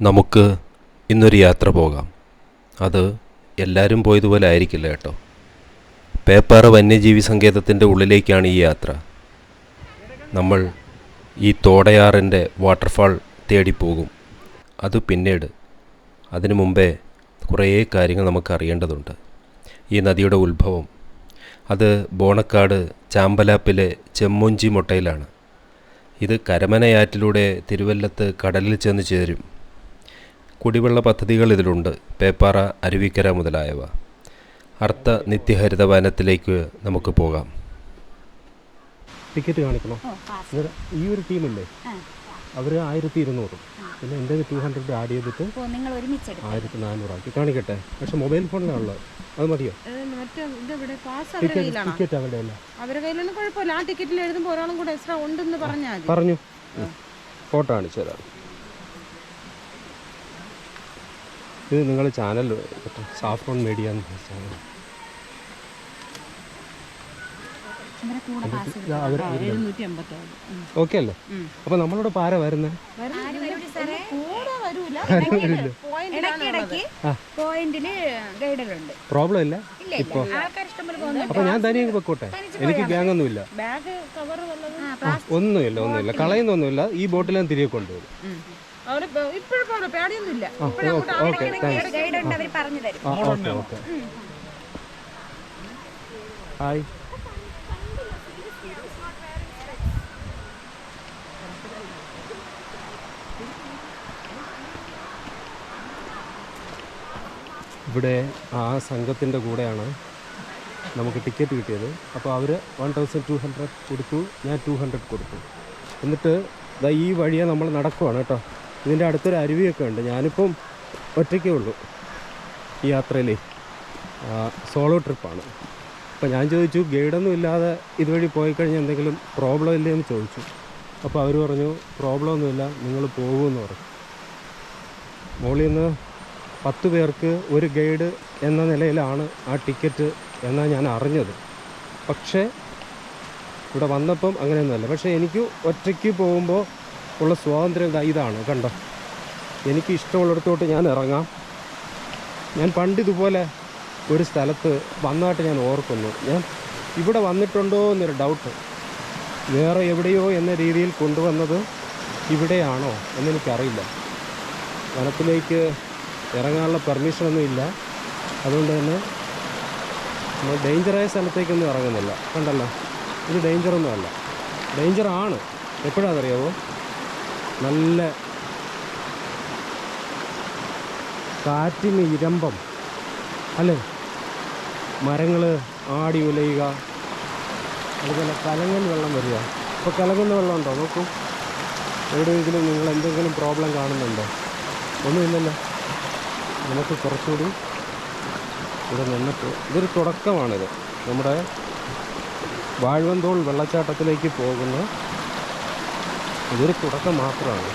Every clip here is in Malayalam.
നമുക്ക് ഇന്നൊരു യാത്ര പോകാം. അത് എല്ലാവരും പോയതുപോലെ ആയിരിക്കില്ല കേട്ടോ. പേപ്പാറ വന്യജീവി സങ്കേതത്തിന്റെ ഉള്ളിലേക്കാണ് ഈ യാത്ര. നമ്മൾ ഈ തോടയാറിന്റെ വാട്ടർഫാൾ തേടി പോകും. അത് പിന്നീട് അതിനു മുമ്പേ കുറേ കാര്യങ്ങൾ നമുക്ക് അറിയേണ്ടതുണ്ട്. ഈ നദിയുടെ ഉത്ഭവം. അത് ബോണക്കാട് ചാമ്പലാപ്പിലെ ചെമ്മുഞ്ചി മുട്ടയിലാണ്. ഇത് കരമനയാറ്റിലൂടെ തിരുവല്ലത്ത് കടലിൽ ചെന്ന് ചേരും. കുടിവെള്ള പദ്ധതികൾ ഇതിലുണ്ട്. പേപ്പാറ അരുവിക്കര മുതലായവ. അർത്ഥ നിത്യഹരിത വനത്തിലേക്ക് നമുക്ക് പോകാം. ടിക്കറ്റ് കാണിക്കണോ? ഈ ഒരു ടീമില്ലേ? അവർ ആയിരത്തി ഇരുന്നൂറ് പിന്നെ എന്റെ ടു ഹൺഡ്രഡ് ആഡ് ചെയ്തിട്ട് ആയിരത്തി നാനൂറാക്കി കാണിക്കട്ടെ. പക്ഷെ മൊബൈൽ ഫോണിലാണുള്ളത്. അത് മതിയോ? ടിക്കറ്റ് അവരുടെ അല്ല അവരുടെ കയ്യിലൊന്നും കുഴപ്പമില്ല. ആ ടിക്കറ്റിൽ എഴുതുമ്പോൾ ഒരാളും കൂടെ എക്സ്ട്രാ ഉണ്ടെന്ന് പറഞ്ഞാൽ പറഞ്ഞു. ഫോട്ടോ കാണിച്ചു തരാം. ഇത് നിങ്ങളുടെ ചാനൽ സാഫ്രോൺ മീഡിയ എന്ന് ചാനൽ ഓക്കെ അല്ലേ? അപ്പൊ നമ്മളോട് പാര ഗൈഡറുണ്ട് പ്രോബ്ലം ഇല്ല? ഇഷ്ടംപോലെ അപ്പോൾ ഞാൻ തനിയെ പൊക്കോട്ടെ? എനിക്ക് ഗ്യാങ് ഒന്നുമില്ല. ബാഗ് കവർ വല്ലതും ഒന്നുമില്ല ഒന്നുമില്ല. കളയുന്നൊന്നുമില്ല. ഈ ബോട്ടിലും തിരികെ കൊണ്ടുവരും. Okay thanks okay hi. ഇവിടെ ആ സംഘത്തിന്റെ കൂടെയാണ് നമുക്ക് ടിക്കറ്റ് കിട്ടിയത്. അപ്പോൾ അവർ വൺ തൗസൻഡ് ടു ഹൺഡ്രഡ് കൊടുത്തു ഞാൻ ടു ഹൺഡ്രഡ് കൊടുത്തു. എന്നിട്ട് ദാ ഈ വഴിയെ നമ്മൾ നടക്കുവാണ് കേട്ടോ. ഇതിന്റെ അടുത്തൊരു അരുവിയൊക്കെ ഉണ്ട്. ഞാനിപ്പം ഒറ്റയ്ക്കേ ഉള്ളൂ ഈ യാത്രയിലേ. സോളോ ട്രിപ്പാണ് അപ്പോൾ ഞാൻ ചോദിച്ചു ഗൈഡൊന്നും ഇല്ലാതെ ഇതുവഴി പോയി കഴിഞ്ഞാൽ എന്തെങ്കിലും പ്രോബ്ലം ഇല്ലേ എന്ന് ചോദിച്ചു. അപ്പോൾ അവർ പറഞ്ഞു പ്രോബ്ലം ഒന്നുമില്ല നിങ്ങൾ പോകുമെന്ന് പറഞ്ഞു. മുകളിൽ നിന്ന് പത്ത് പേർക്ക് ഒരു ഗൈഡ് എന്ന നിലയിലാണ് ആ ടിക്കറ്റ് എന്നാണ് ഞാൻ അറിഞ്ഞത്. പക്ഷേ ഇവിടെ വന്നപ്പം അങ്ങനെയൊന്നുമല്ല. പക്ഷേ എനിക്ക് ഒറ്റയ്ക്ക് പോകുമ്പോൾ ഉള്ള സ്വാതന്ത്ര്യം ഇതാണ് കണ്ടോ? എനിക്ക് ഇഷ്ടമുള്ളിടത്തോട്ട് ഞാൻ ഇറങ്ങാം. ഞാൻ പണ്ട് ഇതുപോലെ ഒരു സ്ഥലത്ത് വന്നതായിട്ട് ഞാൻ ഓർക്കുന്നു. ഞാൻ ഇവിടെ വന്നിട്ടുണ്ടോ എന്നൊരു ഡൗട്ട് വേറെ എവിടെയോ എന്ന രീതിയിൽ കൊണ്ടുവന്നത് ഇവിടെയാണോ എന്നെനിക്കറിയില്ല. വനത്തിലേക്ക് ഇറങ്ങാനുള്ള പെർമിഷനൊന്നും ഇല്ല. അതുകൊണ്ട് തന്നെ നമ്മൾ ഡേഞ്ചറായ സ്ഥലത്തേക്കൊന്നും ഇറങ്ങുന്നില്ല. കണ്ടല്ലോ? ഇത് ഡേഞ്ചറൊന്നും അല്ല ഡേഞ്ചറാണ് എപ്പോഴാണെന്നറിയാവോ നല്ല കാറ്റിന് ഇരമ്പം. അല്ലേ? മരങ്ങൾ ആടി ഉലയുക. അതുപോലെ കലങ്ങൽ വെള്ളം വരിക. ഇപ്പോൾ കലങ്ങുന്ന വെള്ളം ഉണ്ടോ? നോക്കൂ. എവിടെയെങ്കിലും നിങ്ങൾ എന്തെങ്കിലും പ്രോബ്ലം കാണുന്നുണ്ടോ? ഒന്നുമില്ലല്ലോ. നമുക്ക് കുറച്ചുകൂടി ഇവിടെ നിന്നിട്ട് ഇതൊരു തുടക്കമാണിത്. നമ്മുടെ വാഴവന്തോൾ വെള്ളച്ചാട്ടത്തിലേക്ക് പോകുന്ന ഇതൊരു തുടക്കം മാത്രമാണ്.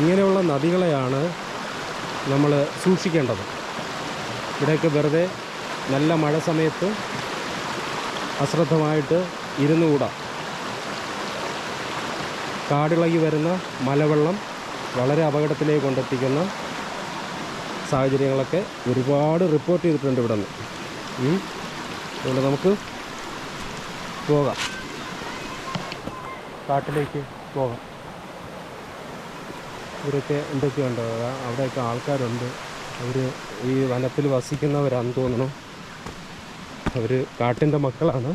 ഇങ്ങനെയുള്ള നദികളെയാണ് നമ്മൾ സൂക്ഷിക്കേണ്ടത്. ഇവിടെയൊക്കെ വെറുതെ നല്ല മഴ സമയത്ത് അശ്രദ്ധമായിട്ട് ഇരുന്നുകൂടാ കാടിളകി വരുന്ന മലവെള്ളം വളരെ അപകടത്തിലേക്ക് കൊണ്ടെത്തിക്കുന്ന സാഹചര്യങ്ങളൊക്കെ ഒരുപാട് റിപ്പോർട്ട് ചെയ്തിട്ടുണ്ട് ഇവിടെ നിന്ന് അതുകൊണ്ട് നമുക്ക് പോകാം. കാട്ടിലേക്ക് പോകാം. ഇവരൊക്കെ എന്തൊക്കെയുണ്ട്? അവിടെയൊക്കെ ആൾക്കാരുണ്ട്. അവർ ഈ വനത്തിൽ വസിക്കുന്നവരാന്ന് തോന്നുന്നു. അവർ കാട്ടിന്റെ മക്കളാണ്.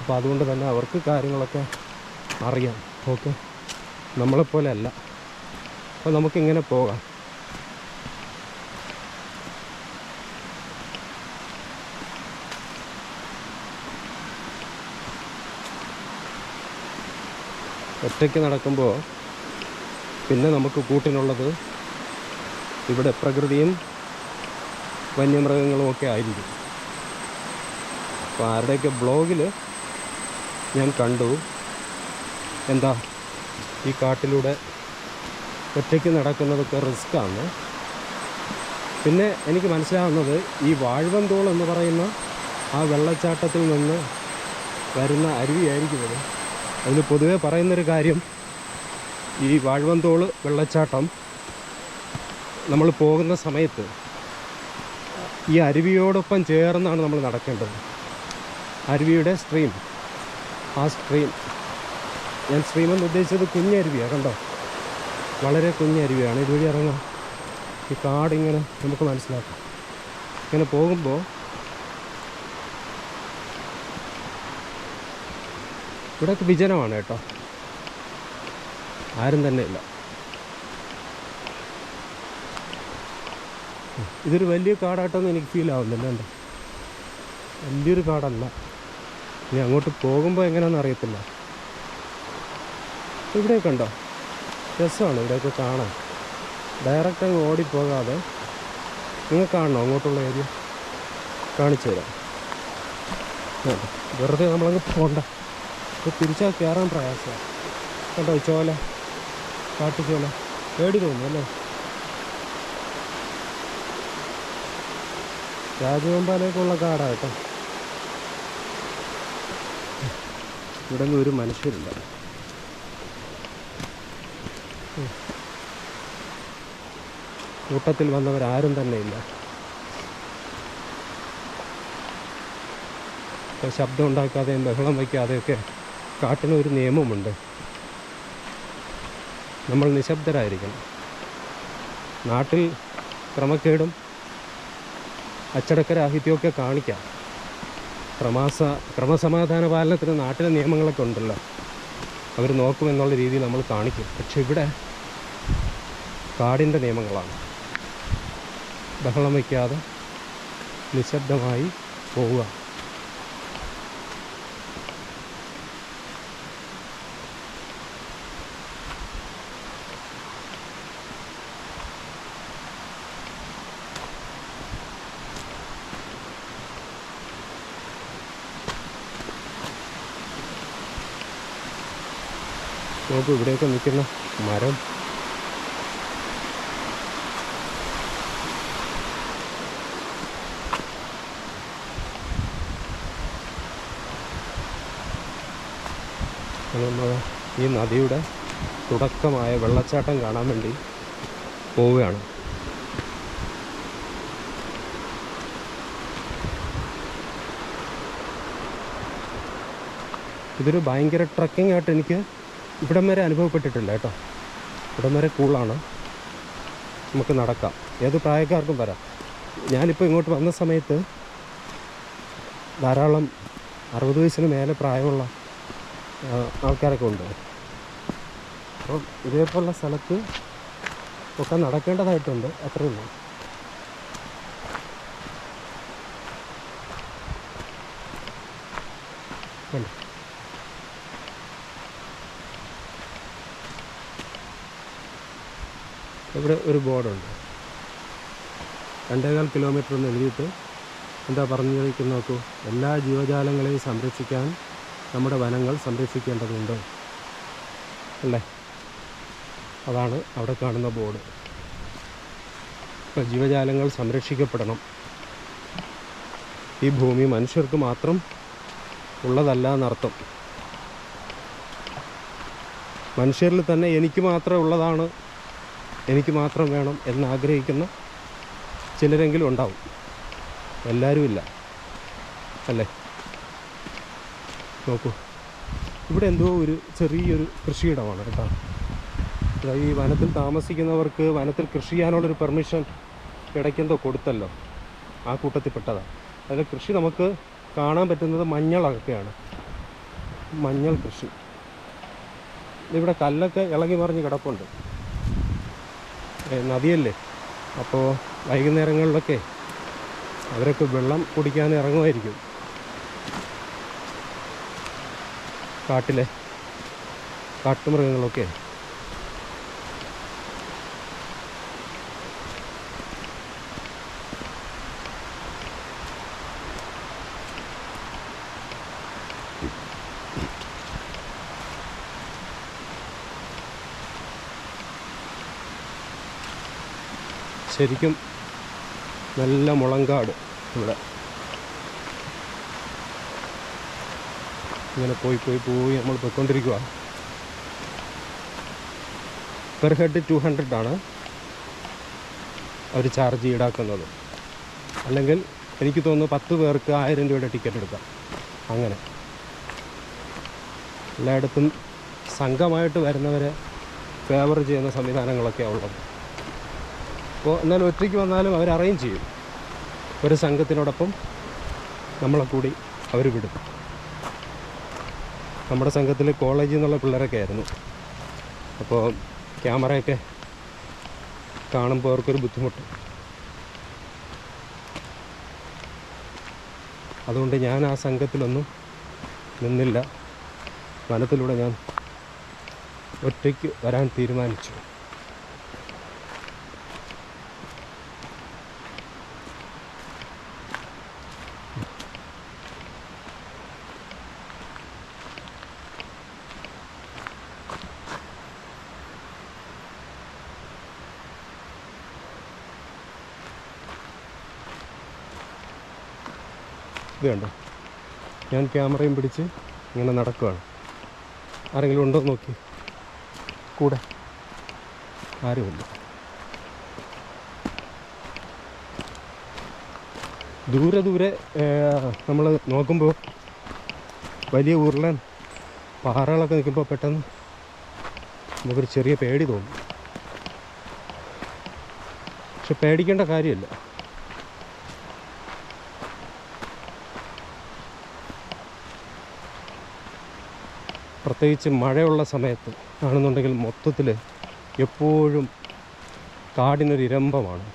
അപ്പോൾ അതുകൊണ്ട് തന്നെ അവർക്ക് കാര്യങ്ങളൊക്കെ അറിയാം. ഓക്കെ? നമ്മളെപ്പോലെ അല്ല അപ്പോൾ നമുക്കിങ്ങനെ പോകാം. ഒറ്റയ്ക്ക് നടക്കുമ്പോൾ പിന്നെ നമുക്ക് കൂട്ടിനുള്ളത് ഇവിടെ പ്രകൃതിയും വന്യമൃഗങ്ങളും ഒക്കെ ആയിരിക്കും. അപ്പോൾ ആരുടെയൊക്കെ ബ്ലോഗിൽ ഞാൻ കണ്ടു എന്താ ഈ കാട്ടിലൂടെ ഒറ്റയ്ക്ക് നടക്കുന്നതൊക്കെ റിസ്ക്കാണ്. പിന്നെ എനിക്ക് മനസ്സിലാവുന്നത് ഈ വാഴവന്തോൾ എന്ന് പറയുന്ന ആ വെള്ളച്ചാട്ടത്തിൽ നിന്ന് വരുന്ന അരുവിയായിരിക്കും ഇത്. അതിൽ പൊതുവെ പറയുന്നൊരു കാര്യം ഈ വാഴവന്തോൾ വെള്ളച്ചാട്ടം നമ്മൾ പോകുന്ന സമയത്ത് ഈ അരുവിയോടൊപ്പം ചേർന്നാണ് നമ്മൾ നടക്കേണ്ടത്. അരുവിയുടെ സ്ട്രീം ആ സ്ട്രീം ഞാൻ സ്ട്രീം എന്ന് ഉദ്ദേശിച്ചത് കുഞ്ഞരുവിയാണ് കണ്ടോ? വളരെ കുഞ്ഞരുവിയാണ് ഇതുവഴി ഇറങ്ങാം. ഈ കാടിങ്ങനെ നമുക്ക് മനസ്സിലാക്കാം. ഇങ്ങനെ പോകുമ്പോൾ ഇവിടെയൊക്കെ വിജനമാണ് കേട്ടോ. ആരും തന്നെ ഇല്ല. ഇതൊരു വലിയ കാടായിട്ടൊന്നും എനിക്ക് ഫീൽ ആവുന്നില്ല എന്താ വലിയൊരു കാടല്ല. ഇനി അങ്ങോട്ട് പോകുമ്പോൾ എങ്ങനെയാണെന്ന് അറിയത്തില്ല. ഇവിടെയൊക്കെ ഉണ്ടോ? രസമാണ് ഇവിടെയൊക്കെ കാണാൻ. ഡയറക്റ്റ് അങ്ങ് ഓടിപ്പോകാതെ നിങ്ങൾ കാണണോ അങ്ങോട്ടുള്ള ഏരിയ കാണിച്ചു തരാം വെറുതെ നമ്മളങ്ങ് പോണ്ട. ഇത് തിരിച്ചാൽ കയറാൻ പ്രയാസമാണ് കണ്ടോ ചോല? കാട്ടുചോല പേടി തോന്നുന്നു അല്ലേ? രാജവെമ്പാലേക്കുള്ള കാടാട്ടോ ഇവിടെ ഒരു മനുഷ്യരില്ല. കൂട്ടത്തിൽ വന്നവരാരും തന്നെ ഇല്ല. ശബ്ദം ഉണ്ടാക്കാതെയും ബഹളം വയ്ക്കാതെയൊക്കെ കാട്ടിന് ഒരു നിയമമുണ്ട്. നമ്മൾ നിശബ്ദരായിരിക്കണം. നാട്ടിൽ ക്രമക്കേടും അച്ചടക്കരാഹിത്യമൊക്കെ കാണിക്കാം. ക്രമാസ ക്രമസമാധാന പാലനത്തിന് നാട്ടിലെ നിയമങ്ങളൊക്കെ ഉണ്ടല്ലോ. അവർ നോക്കുമെന്നുള്ള രീതിയിൽ നമ്മൾ കാണിക്കും. പക്ഷെ ഇവിടെ കാടിന്റെ നിയമങ്ങളാണ്. ബഹളം വയ്ക്കാതെ നിശബ്ദമായി പോവുക. നോക്കൂ ഇവിടെയൊക്കെ നിൽക്കുന്ന മരം. ഈ നദിയുടെ തുടക്കമായ വെള്ളച്ചാട്ടം കാണാൻ വേണ്ടി പോവുകയാണ്. ഇതൊരു ഭയങ്കര ട്രക്കിംഗ് ആയിട്ട് എനിക്ക് ഇവിടം വരെ അനുഭവപ്പെട്ടിട്ടില്ല കേട്ടോ. ഇവിടം വരെ കൂളാണ് നമുക്ക് നടക്കാം. ഏത് പ്രായക്കാർക്കും വരാം. ഞാനിപ്പോൾ ഇങ്ങോട്ട് വന്ന സമയത്ത് ധാരാളം അറുപത് വയസ്സിന് മേലെ പ്രായമുള്ള ആൾക്കാരൊക്കെ ഉണ്ട്. അപ്പം ഇതേപോലുള്ള സ്ഥലത്ത് ഒക്കെ നടക്കേണ്ടതായിട്ടുണ്ട്. അത്രയേ ഉള്ളൂ? ഇവിടെ ഒരു ബോർഡുണ്ട്. രണ്ടേകാൽ കിലോമീറ്റർ എന്ന് എഴുതിയിട്ട് എന്താ പറഞ്ഞിരിക്കുന്ന നോക്കൂ. എല്ലാ ജീവജാലങ്ങളെയും സംരക്ഷിക്കാൻ നമ്മുടെ വനങ്ങൾ സംരക്ഷിക്കേണ്ടതുണ്ട്. അല്ലേ? അതാണ് അവിടെ കാണുന്ന ബോർഡ്. ഇപ്പോൾ ജീവജാലങ്ങൾ സംരക്ഷിക്കപ്പെടണം. ഈ ഭൂമി മനുഷ്യർക്ക് മാത്രം ഉള്ളതല്ല എന്നർത്ഥം. മനുഷ്യരിൽ തന്നെ എനിക്ക് മാത്രമേ ഉള്ളതാണ്. എനിക്ക് മാത്രം വേണം എന്നാഗ്രഹിക്കുന്ന ചിലരെങ്കിലും ഉണ്ടാവും. എല്ലാവരും ഇല്ല അല്ലേ? നോക്കൂ. ഇവിടെ എന്തോ ഒരു ചെറിയൊരു കൃഷിയിടമാണ് കേട്ടോ. ഈ വനത്തിൽ താമസിക്കുന്നവർക്ക് വനത്തിൽ കൃഷി ചെയ്യാനുള്ളൊരു പെർമിഷൻ ഇടയ്ക്കെന്തോ കൊടുത്തല്ലോ. ആ കൂട്ടത്തിൽപ്പെട്ടതാണ് അതിൽ കൃഷി നമുക്ക് കാണാൻ പറ്റുന്നത് മഞ്ഞളൊക്കെയാണ്. മഞ്ഞൾ കൃഷി. ഇവിടെ കല്ലൊക്കെ ഇളകി മറിഞ്ഞ് കിടപ്പുണ്ട്. നദിയല്ലേ? അപ്പോൾ വൈകുന്നേരങ്ങളിലൊക്കെ അവരൊക്കെ വെള്ളം കുടിക്കാൻ ഇറങ്ങുമായിരിക്കും. കാട്ടിലെ കാട്ടുമൃഗങ്ങളൊക്കെ. ശരിക്കും നല്ല മുളങ്കാട് ഇവിടെ. ഇങ്ങനെ പോയി പോയി പോയി നമ്മൾ പോയിക്കൊണ്ടിരിക്കുക പെർ ഹെഡ് ടു ഹൺഡ്രഡ് ആണ് അവർ ചാർജ് ഈടാക്കുന്നത്. അല്ലെങ്കിൽ എനിക്ക് തോന്നുന്നു പത്ത് പേർക്ക് ആയിരം രൂപയുടെ ടിക്കറ്റ് എടുക്കാം. അങ്ങനെ. എല്ലായിടത്തും സംഘമായിട്ട് വരുന്നവരെ ഫേവർ ചെയ്യുന്ന സംവിധാനങ്ങളൊക്കെയാണ് ഉള്ളത്. അപ്പോൾ എന്നാൽ ഒറ്റയ്ക്ക് വന്നാലും അവർ അറേഞ്ച് ചെയ്യും. ഒരു സംഘത്തിനോടൊപ്പം നമ്മളെ കൂടി അവർ വിടും. നമ്മുടെ സംഘത്തിൽ കോളേജിൽ നിന്നുള്ള പിള്ളേരൊക്കെ ആയിരുന്നു. അപ്പോൾ ക്യാമറയൊക്കെ കാണുമ്പോൾ അവർക്കൊരു ബുദ്ധിമുട്ട്. അതുകൊണ്ട് ഞാൻ ആ സംഘത്തിലൊന്നും നിന്നില്ല. വനത്തിലൂടെ ഞാൻ ഒറ്റയ്ക്ക് വരാൻ തീരുമാനിച്ചു. ഇത് കണ്ടോ ഞാൻ ക്യാമറയും പിടിച്ച് ഇങ്ങനെ നടക്കുകയാണ് ആരെങ്കിലും ഉണ്ടോ നോക്കി. കൂടെ. ആരുമില്ല. ദൂരെ ദൂരെ നമ്മൾ നോക്കുമ്പോൾ വലിയ ഉരുളൻ പാറകളൊക്കെ നിൽക്കുമ്പോൾ പെട്ടെന്ന് നമുക്കൊരു ചെറിയ പേടി തോന്നും. പക്ഷെ പേടിക്കേണ്ട കാര്യമില്ല. പ്രത്യേകിച്ച് മഴയുള്ള സമയത്ത് ആണെന്നുണ്ടെങ്കിൽ മൊത്തത്തിൽ എപ്പോഴും കാടിനൊരു ഇരമ്പമാണ്.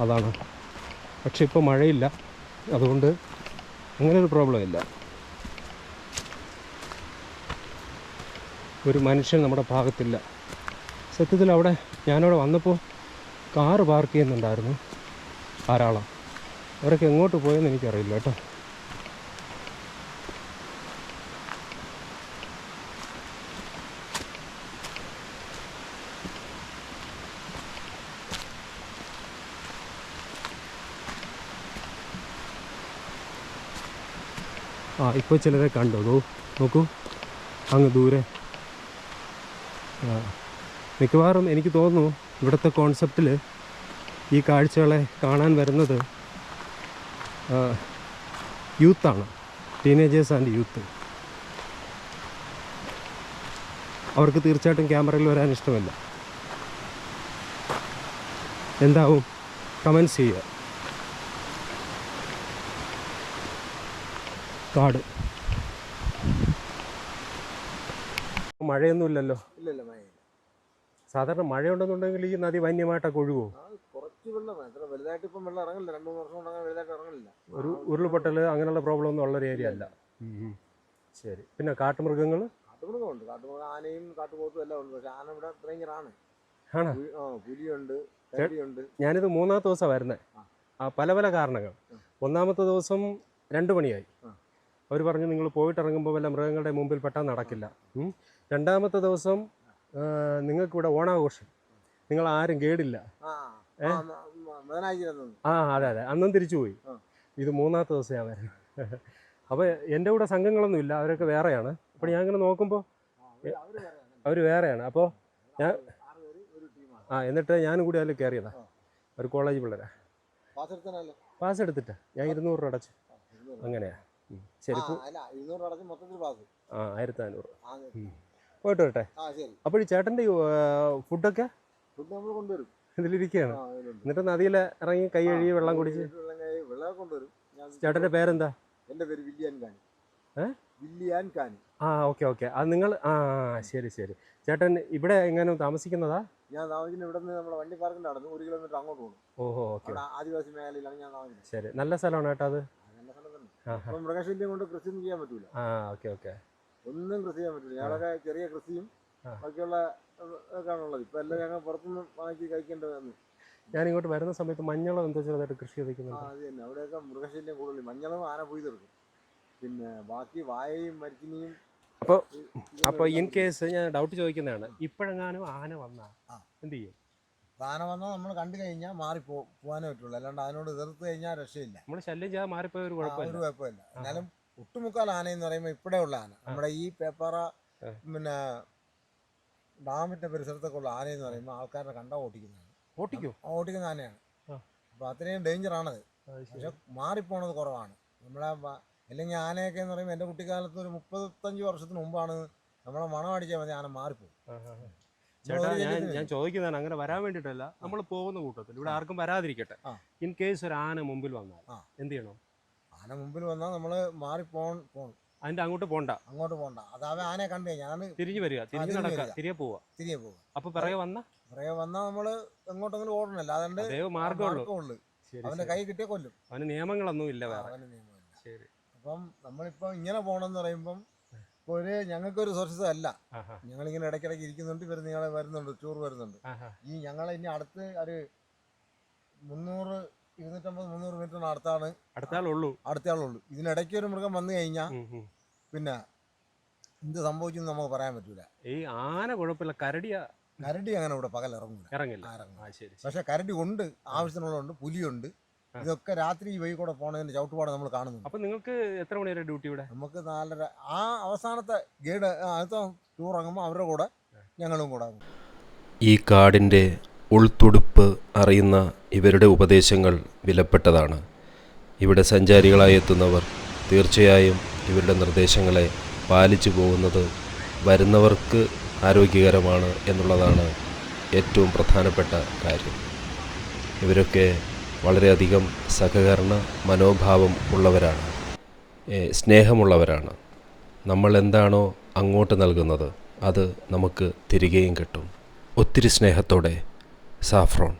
അതാണ്. പക്ഷെ ഇപ്പോൾ മഴയില്ല. അതുകൊണ്ട് അങ്ങനെ ഒരു പ്രോബ്ലം ഇല്ല. ഒരു മനുഷ്യൻ നമ്മുടെ ഭാഗത്തില്ല. സത്യത്തിൽ അവിടെ ഞാനവിടെ വന്നപ്പോൾ കാറ് പാർക്ക് ചെയ്യുന്നുണ്ടായിരുന്നു. ധാരാളം. അവരൊക്കെ എങ്ങോട്ട് പോയെന്ന് എനിക്കറിയില്ല കേട്ടോ. ആ ഇപ്പോൾ ചിലരെ കണ്ടോ? നോ നോക്കൂ. അങ്ങ് ദൂരെ. മിക്കവാറും എനിക്ക് തോന്നുന്നു ഇവിടുത്തെ കോൺസെപ്റ്റിൽ ഈ കാഴ്ചകളെ കാണാൻ വരുന്നത് യൂത്താണ് ടീനേജേഴ്സ് ആൻഡ് യൂത്ത് അവർക്ക് തീർച്ചയായിട്ടും ക്യാമറയിൽ വരാൻ ഇഷ്ടമല്ല. എന്താവും? കമൻസ് ചെയ്യുക. കാട്. മഴയൊന്നുമില്ലല്ലോ. ഇല്ലല്ലോ മഴയില്ല. സാധാരണ മഴയുണ്ടെന്നുണ്ടെങ്കിൽ ഈ നദി വന്യമായിട്ടൊക്കെ ഒഴുകുമോ കുറച്ച് വെള്ളം. എത്ര വലുതായിട്ട് ഇപ്പം വെള്ളം ഇറങ്ങില്ല രണ്ട് മൂന്ന് വർഷം കൊണ്ട് അങ്ങനെ വലുതായിട്ട് ഇറങ്ങില്ല ഒരു ഉരുൾപൊട്ടൽ അങ്ങനെയുള്ള പ്രോബ്ലം ഒന്നും ഉള്ള ഒരു ഏരിയ അല്ല. ശരി. പിന്നെ കാട്ടുമൃഗങ്ങൾ? കാട്ടുമൃഗമുണ്ട് കാട്ടുമൃഗം ആനയും കാട്ടുപോത്തും എല്ലാം ഉണ്ട്. പക്ഷെ ആന ഇവിടെ ഡേഞ്ചറാണ് ആണോ? ആ പുലിയുണ്ട് കരടിയുണ്ട് ഞാനിത് മൂന്നാമത്തെ ദിവസം വരുന്നത് ആ. പല പല കാരണങ്ങൾ. ഒന്നാമത്തെ ദിവസം രണ്ട് മണിയായി. അവർ പറഞ്ഞു നിങ്ങൾ പോയിട്ടിറങ്ങുമ്പോൾ വല്ല മൃഗങ്ങളുടെ മുമ്പിൽ പെട്ടാൽ നടക്കില്ല. രണ്ടാമത്തെ ദിവസം നിങ്ങൾക്കിവിടെ ഓണാഘോഷം. നിങ്ങൾ ആരും കേടില്ല. ആ അതെ അതെ. അന്നും തിരിച്ചു പോയി. ഇത് മൂന്നാമത്തെ ദിവസം ഞാൻ വരുന്നത് അപ്പോൾ എന്റെ കൂടെ സംഘങ്ങളൊന്നും ഇല്ല. അവരൊക്കെ വേറെയാണ്. അപ്പോൾ ഞാൻ ഇങ്ങനെ നോക്കുമ്പോൾ. അവർ വേറെയാണ്. അപ്പോൾ ഞാൻ ആ എന്നിട്ട് ഞാനും കൂടി അതിൽ കയറിയതാ. ഒരു കോളേജ് പിള്ളേരാ. പാസ് എടുത്തിട്ട് ഞാൻ ഇരുന്നൂറ് രൂപ അടച്ചു. അങ്ങനെയാ. ചെരുപ്പ്? ആ ആയിരത്തി നാനൂറ് പോയിട്ട് വരട്ടെ. അപ്പോൾ ഈ ചേട്ടന്റെ ഫുഡൊക്കെ ഫുഡ് നമ്മൾ കൊണ്ടുവരും. ഇതിലിരിക്കുകയാണ്. എന്നിട്ട് നദിയിൽ ഇറങ്ങി കൈ കഴുകി വെള്ളം കുടിച്ച്? വെള്ളം കൊണ്ടുവരും. ചേട്ടന്റെ പേരെന്താ? എന്റെ പേര് വില്ലിയാൻ കാനി ഏ? വില്ലിയാൻ കാനി ആ ഓക്കെ ഓക്കെ. അത് നിങ്ങൾ ആ ശരി ശരി. ചേട്ടൻ ഇവിടെ എങ്ങനെ താമസിക്കുന്നതാ? ഞാൻ താമസിക്കുന്നത് ഇവിടെ നിന്ന് നമ്മുടെ വണ്ടി പാർക്കിന്റെ നടന്നു ഒരു കിലോമീറ്റർ അങ്ങോട്ട് പോകും ഓഹോ ഓക്കെ. ആദിവാസി മേഖലയിലാണ് ഞാൻ താമസിക്കുന്നത്. ശരി. നല്ല സ്ഥലമാണ് കേട്ടോ അത് ആ, നല്ല സ്ഥലം തന്നെ ആ അപ്പം മൃഗശല്യം കൊണ്ട് കൃഷിയൊന്നും ചെയ്യാൻ പറ്റൂല. ആ ഓക്കെ ഓക്കെ. ഒന്നും കൃഷി ചെയ്യാൻ പറ്റില്ല ഞങ്ങളൊക്കെ ചെറിയ കൃഷിയും ബാക്കിയുള്ള ഇതൊക്കെയാണുള്ളത് ഇപ്പൊ എല്ലാം ഞങ്ങൾ പുറത്തുനിന്ന് വാങ്ങിച്ച് കഴിക്കേണ്ടതാണ്. ഞാൻ ഇങ്ങോട്ട് വരുന്ന സമയത്ത് മഞ്ഞളം എന്തോ ചെറുതായിട്ട് കൃഷി ചെയ്തിരിക്കുന്നത് അത് തന്നെ. അവിടെയൊക്കെ മൃഗശല്യം കൂടുതൽ. മഞ്ഞളും ആന പോയി തീർക്കും പിന്നെ ബാക്കി വായയും മരിച്ചിനിയും അപ്പോൾ അപ്പോൾ ഇൻ കേസ് ഞാൻ ഡൗട്ട് ചോദിക്കുന്നതാണ്. ഇപ്പോഴെങ്ങാനും ആന വന്നാ എന്ത് ചെയ്യും? ആന വന്നാൽ നമ്മൾ കണ്ടു കഴിഞ്ഞാൽ മാറി പോകാനേ പറ്റുള്ളൂ. അല്ലാണ്ട് അതിനോട് എതിർത്ത് കഴിഞ്ഞാൽ രക്ഷയില്ല. നമ്മൾ ശല്യം ചെയ്യാൻ മാറിപ്പോയ ഒരു കുഴപ്പമില്ല. ഒരു കുഴപ്പമില്ല. എന്നാലും ഒട്ടുമുക്കാൽ ആന എന്ന് പറയുമ്പോൾ ഇപ്പോഴേ ഉള്ള ആന. നമ്മുടെ ഈ പേപ്പറ പിന്നെ ഡാമിന്റെ പരിസരത്തൊക്കെ ഉള്ള ആന എന്ന് പറയുമ്പോൾ ആൾക്കാരെ കണ്ട ഓട്ടിക്കുന്നതാണ് ഓട്ടിക്കോ ഓടിക്കുന്ന ഓട്ടിക്കുന്ന ആനയാണ്. അപ്പൊ അപ്പോൾ അത്രയും ഡേഞ്ചറാണത്. പക്ഷെ മാറിപ്പോണത് കുറവാണ്. നമ്മളെ അല്ലെങ്കിൽ ആനയൊക്കെ എന്ന് പറയുമ്പോൾ എന്റെ കുട്ടിക്കാലത്ത് ഒരു മുപ്പത്തഞ്ച് വർഷത്തിന് മുമ്പാണ് നമ്മളെ മണം അടിച്ചാൽ മതി ആന മാറിപ്പോകും. ചേട്ടാ ഞാൻ ഞാൻ ചോദിക്കുന്നതാണ് അങ്ങനെ വരാൻ വേണ്ടിയിട്ടല്ല. നമ്മൾ പോകുന്ന കൂട്ടത്തിൽ ഇവിടെ ആർക്കും വരാതിരിക്കട്ടെ. ഇൻ കേസ് ഒരു ആന മുമ്പിൽ വന്നാൽ. എന്ത് ചെയ്യണം? ആന മുമ്പിൽ വന്നാൽ നമ്മൾ മാറി പോകണം അതിന്റെ അങ്ങോട്ട് പോണ്ട. അങ്ങോട്ട് പോണ്ട. അതാവേ ആനെ കണ്ടു കഴിഞ്ഞാൽ തിരിഞ്ഞു വരിക. തിരിഞ്ഞു നടക്കുക. തിരികെ പോവുക. തിരികെ പോവുക. അപ്പൊ പിറകെ വന്ന? പിറകെ വന്നാ നമ്മൾ എങ്ങോട്ടെങ്കിലും ഓടണല്ല? അതെ മാർഗമുള്ളൂ അവന്റെ കൈ കിട്ടിയ കൊല്ലും. അവന് നിയമങ്ങളൊന്നും ഇല്ല വേറെ. ശരി. അപ്പം നമ്മളിപ്പോ ഇങ്ങനെ പോണെന്ന് പറയുമ്പം ഇപ്പോൾ ഒരു ഞങ്ങൾക്കൊരു സോഴ്സസ് അല്ല ഞങ്ങളിങ്ങനെ ഇടയ്ക്കിടയ്ക്ക് ഇരിക്കുന്നുണ്ട് ഇവർ നിങ്ങളെ വരുന്നുണ്ട് ടൂർ വരുന്നുണ്ട്. ഈ ഞങ്ങൾ ഇനി അടുത്ത് ഒരു മുന്നൂറ് ഇരുന്നൂറ്റമ്പത് മുന്നൂറ് മീറ്ററിന് അടുത്താണ്. അടുത്താളുള്ളൂ. അടുത്താളുള്ളൂ. ഇതിനിടയ്ക്ക് ഒരു മൃഗം വന്നു കഴിഞ്ഞാൽ. പിന്നെ എന്ത് സംഭവിച്ചെന്ന് നമുക്ക് പറയാൻ പറ്റൂല. ഈ ആന കുഴപ്പമില്ല കരടിയ. കരടി അങ്ങനെ ഇവിടെ പകൽ ഇറങ്ങൂല ഇറങ്ങില്ല. പക്ഷെ കരടി ഉണ്ട് ആവശ്യത്തിനുള്ളതുണ്ട് പുലിയുണ്ട്. ഇതൊക്കെ രാത്രി ഈ വഴി കൂടെ പോണതിന്റെ ചവിട്ടുപാട് നമ്മൾ കാണുന്നു അപ്പൊ നിങ്ങൾക്ക് എത്ര മണി വരെ ഡ്യൂട്ടി ഇവിടെ? നമുക്ക് നാലര ആ അവസാനത്തെ ഗൈഡ് അടുത്ത ടൂർ ഇറങ്ങുമ്പോൾ അവരുടെ കൂടെ ഞങ്ങളും കൂടെ ഈ കാടിന്റെ ഉൾത്തുടുപ്പ് അറിയുന്ന ഇവരുടെ ഉപദേശങ്ങൾ വിലപ്പെട്ടതാണ്. ഇവിടെ സഞ്ചാരികളായി എത്തുന്നവർ തീർച്ചയായും ഇവരുടെ നിർദ്ദേശങ്ങളെ പാലിച്ചു പോകുന്നത് വരുന്നവർക്ക് ആരോഗ്യകരമാണ് എന്നുള്ളതാണ് ഏറ്റവും പ്രധാനപ്പെട്ട കാര്യം. ഇവരൊക്കെ വളരെയധികം സഹകരണ മനോഭാവം ഉള്ളവരാണ്. സ്നേഹമുള്ളവരാണ്. നമ്മൾ എന്താണോ അങ്ങോട്ട് നൽകുന്നത് അത് നമുക്ക് തിരികെയും കിട്ടും. ഒത്തിരി സ്നേഹത്തോടെ സാഫ്രോൺ.